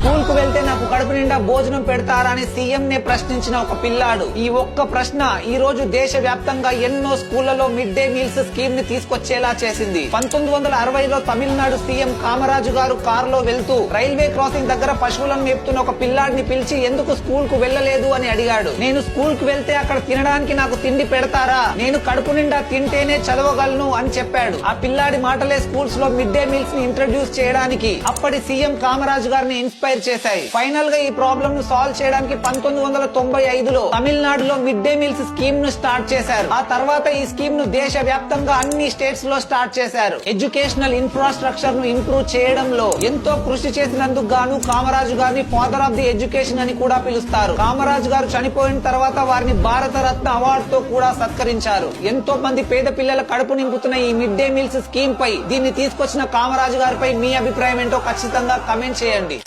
స్కూల్కు వెళ్తే నాకు కడుపు నిండా భోజనం పెడతారా అని సీఎం నే ప్రశ్నించిన ఒక పిల్లాడు. ఈ ఒక్క ప్రశ్న ఈ రోజు దేశ వ్యాప్తంగా ఎన్నో స్కూళ్ళలో మిడ్ డే మీల్స్ స్కీమ్ని తీసుకొచ్చేలా చేసింది. పంతొమ్మిది వందల అరవైలో తమిళనాడు సీఎం కామరాజు గారు కారులో వెళ్తూ రైల్వే క్రాసింగ్ దగ్గర పశువులను మేపుతున్న ఒక పిల్లాడిని పిలిచి ఎందుకు స్కూల్కు వెళ్ళలేదు అని అడిగాడు. నేను స్కూల్కు వెళ్తే అక్కడ తినడానికి నాకు తిండి పెడతారా? నేను కడుపు నిండా తింటేనే చదవగలను అని చెప్పాడు. ఆ పిల్లాడి మాటలే స్కూల్స్లో మిడ్ డే మీల్స్ని ఇంట్రడ్యూస్ చేయడానికి. అప్పటి సీఎం కామరాజు గారిని ఇన్స్పైర్ చేశాయి. ఫైనల్గా ఈ ప్రాబ్లమ్ను సాల్వ్ చేయడానికి పంతొమ్మిది వందల తొంభై ఐదులో తమిళనాడులో మిడ్ డే మీల్స్ స్కీమ్ను స్టార్ట్ చేశారు. ఆ తర్వాత ఈ స్కీమ్ను దేశ వ్యాప్తంగా అన్ని స్టేట్స్లో స్టార్ట్ చేశారు. ఎడ్యుకేషనల్ ఇన్ఫ్రాస్ట్రక్చర్ను ఇంప్రూవ్ చేయడంలో ఎంతో కృషి చేసినందుకు గాను కామరాజు గారిని ఫాదర్ ఆఫ్ ది ఎడ్యుకేషన్ అని కూడా పిలుస్తారు. కామరాజు గారు చనిపోయిన తర్వాత వారిని భారత రత్న అవార్డు తో కూడా సత్కరించారు. ఎంతో మంది పేద పిల్లల కడుపు నింపుతున్న ఈ మిడ్ డే మీల్స్ స్కీమ్ పై దీన్ని తీసుకొచ్చిన కామరాజు గారిపై మీ అభిప్రాయం ఏంటో ఖచ్చితంగా కమెంట్ చేయండి.